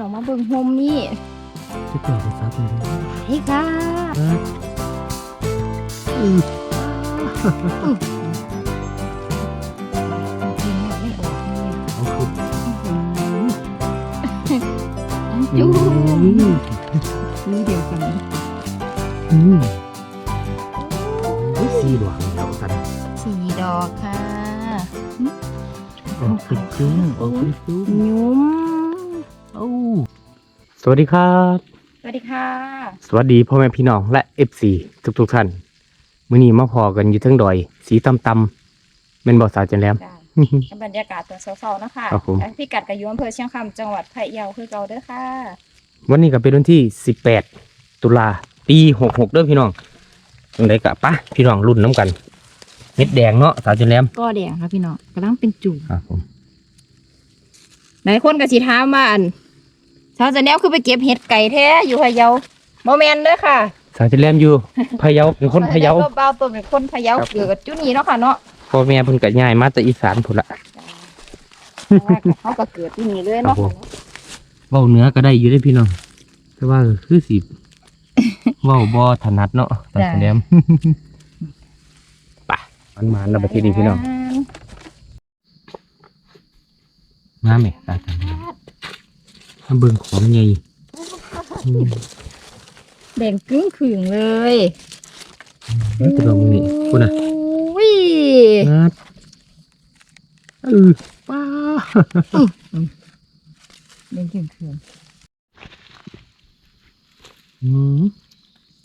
น้องมาเบิ่งโฮมนี่จะเกิดภาษาเป็นไงเฮ้ค่ะอือกินหมดไม่ออกเลยเอาคือจุ๊อืมนี่เดียวกันอืมสีดวงเดียวกันสีดอกค่ะออกเป็นจุ้งออกเป็นจุ้งยุ้ม โอ้สวัสดีครับ สวัสดีค่ะ สวัสดีพ่อแม่พี่น้องและ FC ทุกทุกๆท่านมื้อนี้มาพอกันอยู่เทั้งดอย สีตำตำๆเป็นบ่อสาวจันแหลม จ้าบรรยากาศตอนเช้าๆนะคะครับผมอะพี่กัดกับยุ้มอำเภอเชียงคำจังหวัดพะเยาคือเก่าเด้อค่ะ วันนี้ก็เป็นวันที่ 18 ตุลาปี66เด้อพี่น้องจังไดกะปะพี่น้องรุ่นน้ำกันเม็ดแดงเนาะสาวจันแหลมก็แดงค่ะพี่น้องกำลังเป็นจุ่มครับผมหลายคนก็สิถามว่าอัน ชาวจะแนวคือไปเก็บเห็ดไก่แท้อยู่พะเยาโมเมนเด้อค่ะสาวจันแหลมอยู่พะเยาเป็นคนพะเยาแล้วก็เบาตัวเป็นคนพะเยาครับเกิดจุนี่เนาะค่ะเนาะพ่อแม่เพิ่นก็ย้ายมาแต่อีสานพุ่นละเพราะว่าเขาก็เกิดที่นี่เลยเนาะครับผมเว้าเหนือก็ได้อยู่ได้อพี่น้องแต่ว่าคือสิเว้าบ่ถนัดเนาะสาวจันแหลมไปมันมาแล้วประเทศนี้พี่น้องมาแม่สาวจั นแหลมมาเบิ่งของใหญ่อืมแบ่งกึ่งขึงเลยนี่ตัวมึงนี่คุณน่ะวิงัดเออป้าแบ่งกึ่งขึงอืม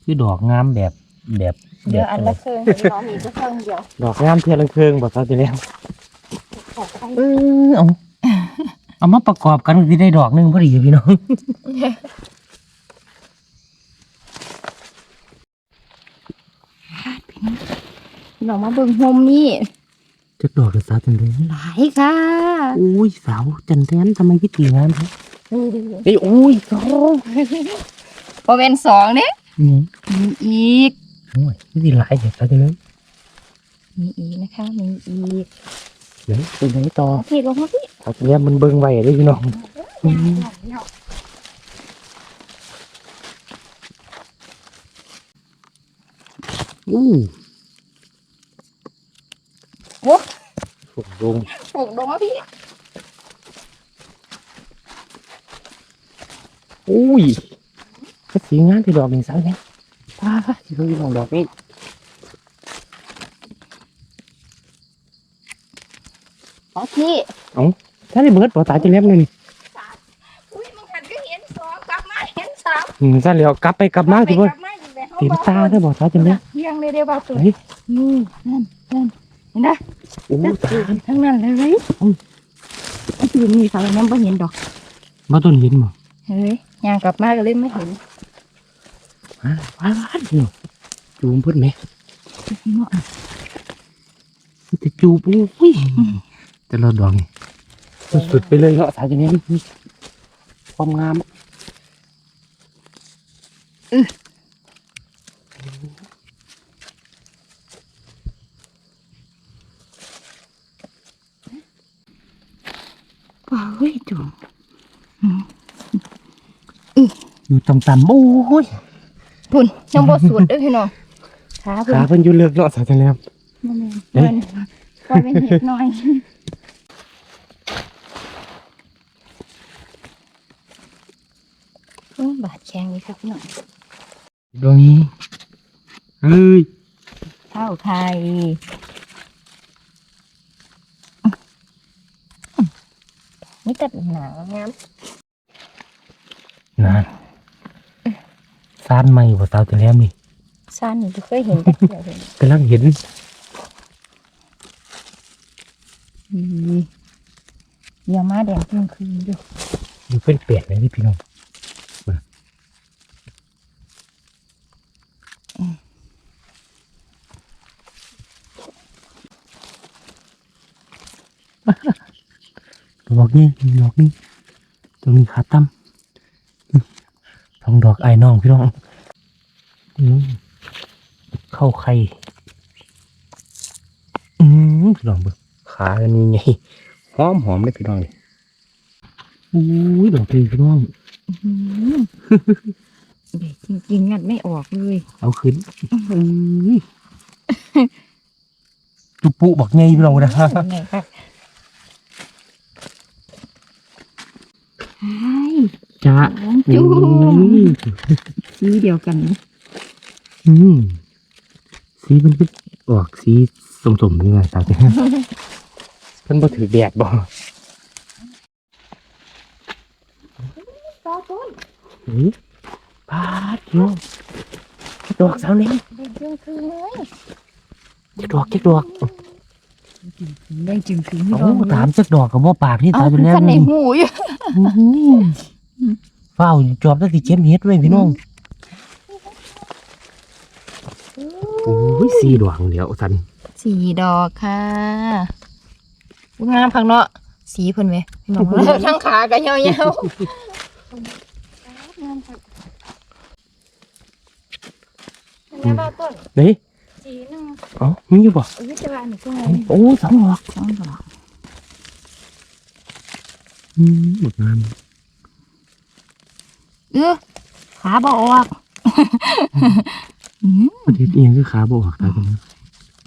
คือดอกงามแบบแบบแบเดี๋ยวบอันละเครื่องเห็นน้องมีก็เครื่องเดียวดอกงามเทียลังเคืองบอกเขาจะแล้วขอใครเออเอา เอามาประกอบกันคือได้ดอกหนึงพอดีพี่น้องน้องมาเบิ่งโฮมนี่จะดอกกับสาวจันแทนหลายค่ะอุ้ยสาวจันแทนทำไมพี่ตีงานครับนี่ดิเอ้ยอุ้ยสองพอเป็นสองเนี่ยนี่มีอีก โอ้ยนี่หลายเดี๋ยวสาวจันแทนมีอีกนะคะ มีอีกเดี๋ยวไปไหนต่อ เอาพี่ลงมาพี่ สาวจันแทนมันเบิ่งไว้เด้อพี่น้องอืมอู้โอ้ฝนลงปลูกลงมาพี่อุ้ยก็สีงานที่ดอกนี่สาวเนี่ยว้าที่เขาอยู่ของดอกนี่เอาพี่ ถ้าได้เบิดบ่ตายจะเล็บเลยนี่อุ้ยมึงหันก็เห็นสองกลับมาเห็นสามอืมซะแล้วกลับไปกลับมาที่บ่กลับมาอยู่ในห้องเต็มตาได้อบ่ตายจะเล็บเที่ยงเลยเดี๋ยวบ่าวตัวเฮ้ยนี่นั่นนั่นเห็นไหมโอ้จักตาอยู่ทั้งนั้นเลยอืมไอ้ที่มีสาวน้ำไม่เห็นดอกบ่ต้นเห็นบ่เฮ้ยย่างกลับมาก็เลยไม่เห็นฮะว้าวนี่จูมเพิ่นแหมเนาะมันจะจูบอุ้ยแต่ละดอกนี่ สุดๆไปเลยเนาะตายจะเล็บความงามว้าวเฮ้ยจุ๋มอยู่ต่ำๆโอ้ยพุ่นยังบ่สุดเด้อพี่น้องขาพุ่นขาเพิ่นอยู่เลิกเนาะตายจะเล็บบ่แม่นเอ๊ะว่าเป็นเห็ดน้อยโอ้ยบาด แข้งนี่ครับพี่น้องดอกนี้เอ้ยเท่าไทยนี่ตัดหนางามนั่นซานใหม่บ่ตายจะเล็บนี่สั้นนี่บ่เคยเห็นแต่เดียวเห็นกำลังเห็นอืมอยามาแดงเพิ่งคืนอยู่อยู่เป็นเปียกเลยนี่พี่น้อง ดอกนี้ดอกนี้ตรงนี้ขาตั้มทองดอกไอ้น้องพี่น้องอืมเข้าไข่อืมพี่น้องเบิ่งขาอันนี้ไงหอมหอมเลยพี่น้องเลยอุ้ยดอกนี้พี่น้องอื้อหือเด็กจริงๆงัดไม่ออกเลย เอาขึ้นเอ้ยจุปุบอกไงพี่น้องนะ ไงครับใช่ จ้าของจุ่มสีเดียวกันนะอืมสีมันก็ออกสีสมๆนี่ไงสาวเจ้เพิ่นบ่ถือแดดบ่ต่อต้นหือพาดเนาะดอกสาวเล้งเด็กจึงคือเลยจักดอกจักดอก เด็กจึงคือโอ้ถามจักดอกกับบ่ปากนี่เอาตายไปคือแล้วกันในหูอยู่อื้อหือเฝ้าจอบแล้วสิเจ็บเฮ็ดไว้พี่น้องโอ้ยสีดวงเดียวสันสีดอกค่ะอุ๊ยงามพังเนาะสีเพิ่นไหมพี่น้องทั้งขาก็เหี่ยวๆแล้วบ้าต้นนี่ สีหนึงเอ๋อมีอยู่บ่อุ้ยจะว่าอันนี้ก็ไงโอ้สองดอกสองดอกอืมหมดงามเออขาบ่ออกอืมประเทศเอียงคือขาบ่ออกตายไปแล้ว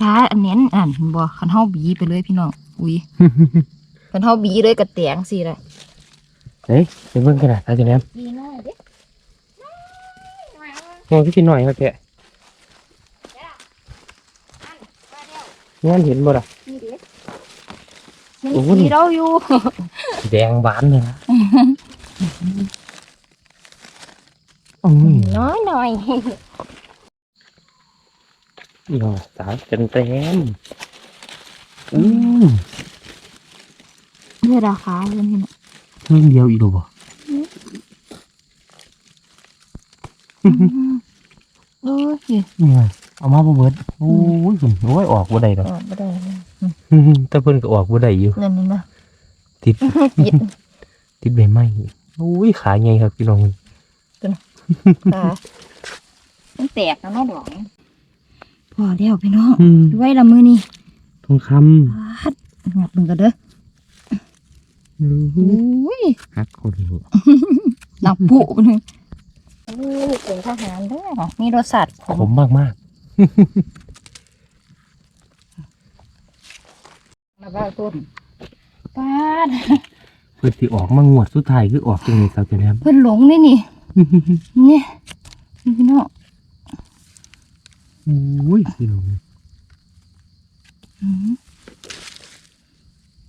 ขาอันเน้นอันเห็นบ่คันเฮาบีไปเลยพี่น้องอุ้ยคันเฮาบีเลยกระแตงสิล่ะเฮ้ยไปเบิ่งกันนะตายไปแล้วบีน้อยเด้มองพี่หน่อยครับแก งานเห็นบ่ล่ะนี่เด้โอ้มันโหสีเราอยู่ แดงบานเลยนะอืมน้อยหน่อยอีกหน่อยสาวเต็มเต็มอืมเมื่อราคาเลยพี่น้องเพิ่งเดียวอีกหรอบ่เออสินี่ไง เอามาบ่เบิดโอ้ยคุณโอ้ยออกบ่ได้ดอกออกบ่ได้แต่เพิ่นก็ออกบ่ได้อยู่นั่นนี่นะติดปิดติดใบไม้โอ้ยขาใหญ่ครับพี่น้องตามันแตกแล้วเนาะดอกพอแล้วพี่น้องอืมด้วยละมือนี่ทองคพัดงับมึงกันเด้อำอืมอุ้ยฮักคนลูกหนักปุมันงโอ้ยเป็นทหารเด้อมีรสชาติขผมมมากมาก มาบ้าต้นปาดๆเพื่อที่ออกมางวดสุดท้ายคือออกจังเลยสาวเจริญเพิ่นหลงนี่นี่ เนี่ยนี่พี่น้องโอ้ยพี่น้องอืม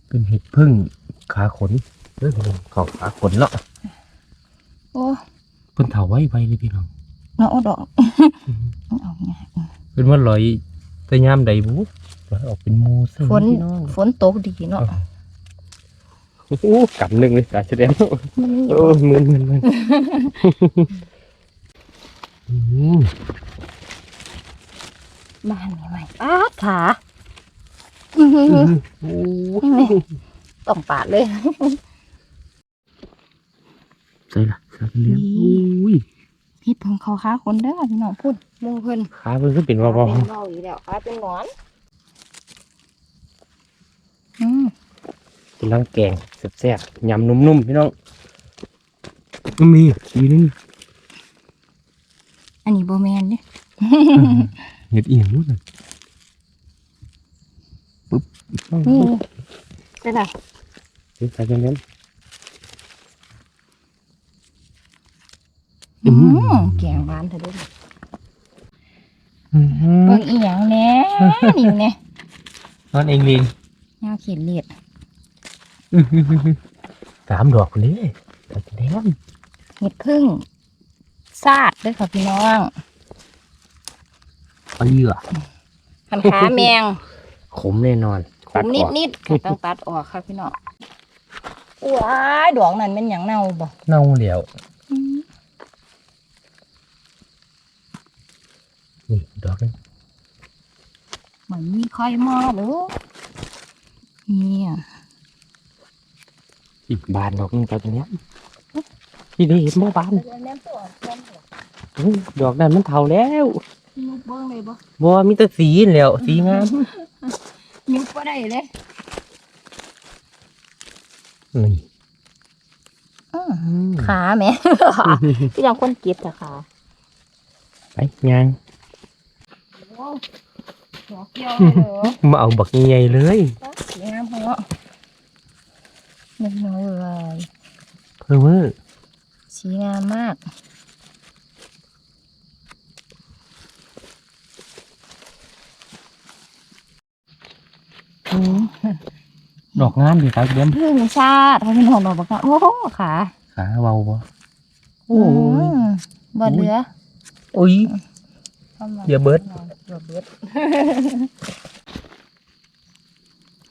เป็นเห็ดพึ่งขาขนเรื่องเขาขาขนเนาะโอ้เพิ่นเถาไว้ไว้เลยพี่น้อง เนาะเอาดอกเอาเอาไง เป็นว่าลอยแต่ยามใดบุลอยออกเป็นหมูเส้นฝนพี่น้องฝนตกดีเนาะโอ้โหกำหนึ่งเลยสาวเจริญมันมีโอ้ยมึนมึนมึนอืมบ้านนี่ใหม่ปาดขาอื้อหือโอ้นี่ต้องปาดเลย ใส่ละสาวเจริญนี่โอ้ย พิษของเขาค้าคนเด้อพี่น้องพูดมูเพิ่นขาเพิ่นก็เป็นขาว่าเป็นเบาอยู่แล้วขาเป็นหนอน อืมๆกำลังแกงแซ่บๆยำนุ่มๆพี่น้องก็มีอีนึงอันนี้โบแมนเนี่ยเห็ดอีหยังนู้นน่ะปุ๊บนี่ใช่ป่ะ เห็ดใส่กันนั้น อืมแกงหวานเถอะเด้วยอือฮึเบิ่งอีหยังแหน่นี่แหน่นอนเองเองยาเขียนเลียดสามดอกคนนี้แต่แดงเห็ดพึ่งซาดเด้วยค่ะพี่น้องเอาเหยื่อคันขาแมงขมแน่นอนขมนิดนิดๆก็ต้องตัดออกค่ะพี่น้องว้ายดอกนั้นเป็นอย่างเน่าบ่เน่าแล้ว อืม นี่ ดอกนึงเหมือนมีใครมาหรือเนี่ยอีกบานดอกนึงแต่ตรงเนี้ยที่นี่เห็นบ่บานอื้อดอกนั้นมันเท่าแล้วยุบเบิ้งเลยบ่บ่มีแต่สีนั่นแหล้วสีงามยุบบ่ได้เลยนี่อื้อหืมขาแหม่ที่ยังคนเก็บแต่ขาไปยัง หัวเกี่ยวเลยเหรอมาเอาบักใหญ่ๆเลยสวยงามเหรอไม่น้อยเลยเพิ่มเวอร์สีงามมากอืมดอกงามดีครับเยี่ยมเรื่องชาติให้เป็นหอมดอกบักกะโอ้โหขาขาเบาบ่โอ้ยมบ่เหลือโอ้ย เดี๋ยวเบิดเดี๋ยวเบิด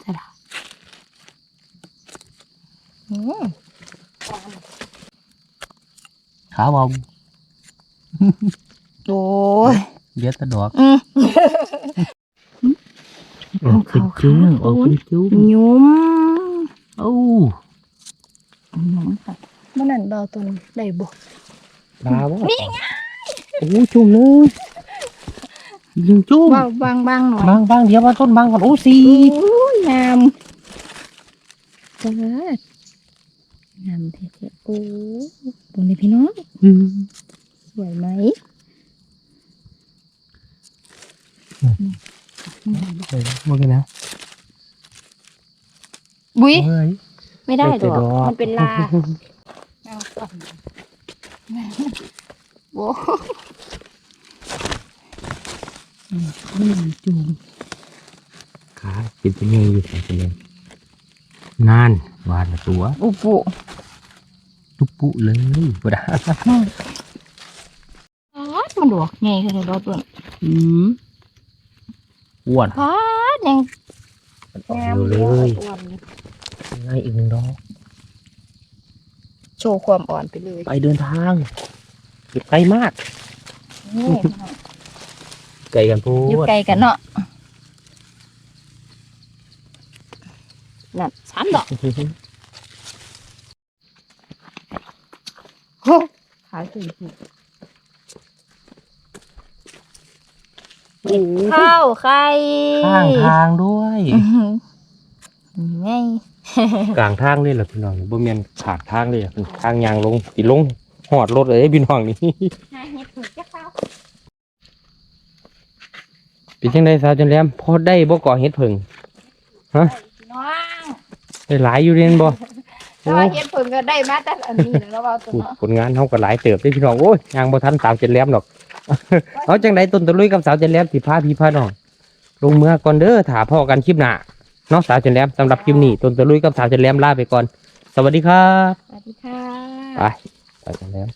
ใช่ละอืมขาเบาโอ้ยเดี๋ยว แตะดอกอืมออกเป็นจุ้งออกเป็นจุ้งยุ่มโอ้ยุ่มค่ะมันนั่นเบาตัวนี้ได้บ่ลาบ่นี่ไงโอ้จุ่มเลยยิงจุ่มเบาบางบางๆหน่อยบางบางเดี๋ยวมาต้นบางก่อนโอ้สีโอ้ยงามเจิดงามเท่ๆโอ้ตรงนี้พี่น้องอืมสวยไหมเดี๋ยวมากันนะบุ้ยเฮ้ยไม่ได้ได้แต่ดอกดอกมันเป็นลาเอาก่จูงขาป็นเป็นยังอยู่ใส่เป็นยังนานวานละตัว อุปุตุปุเลยบ่ได้ามันดอกไงคือดอกตัวอืมอ้วนพาดยังออกอยู่เลยอ่นง่ายอีกหนึ่งดอกโชว์ความอ่อนไปเลย ไปเดินทางเก็บไกลมากนี่ ไกลกันพูอยู่ดไกลกันเนาะนั่นสามดอกโอ้ขาถึงข้าวไข่ข้างทางด้วยอื้อหือไงกลางทางเลยเหรอพี่น้องบ่แม่นขาดทางเลยอะเป็นทางยางลงติลงหอดรถเลยพี่น้องนี่หาเห็ดถูกจะเข้า เป็นจังไดสาวจันแหลมพอได้บ่ก่อเฮ็ดเพิ่งน้องได้หลายอยู่เรียนบ่แต่ว่าเห็ดผึ่งก็ได้มาแต่อันนี้แหละเราเอาตัวพูดเนาะผลงานเฮาก็หลายเติบเด้พี่น้องโอ้ยยางบ่ทันสาวจันแหลมดอก เอาจังไดต้นตะลุยกับสาวจันแหลมสิพาพี่พาน้องลงเมื่อก่อนเด้อถ้าพ่อกันคลิปหน้าเนาะสาวจันแหลมสำหรับคลิปนี้ต้นตะลุยกับสาวจันแหลมลาไปก่อน สวัสดีครับสวัสดีค่ะ ไปสาวจันแหลม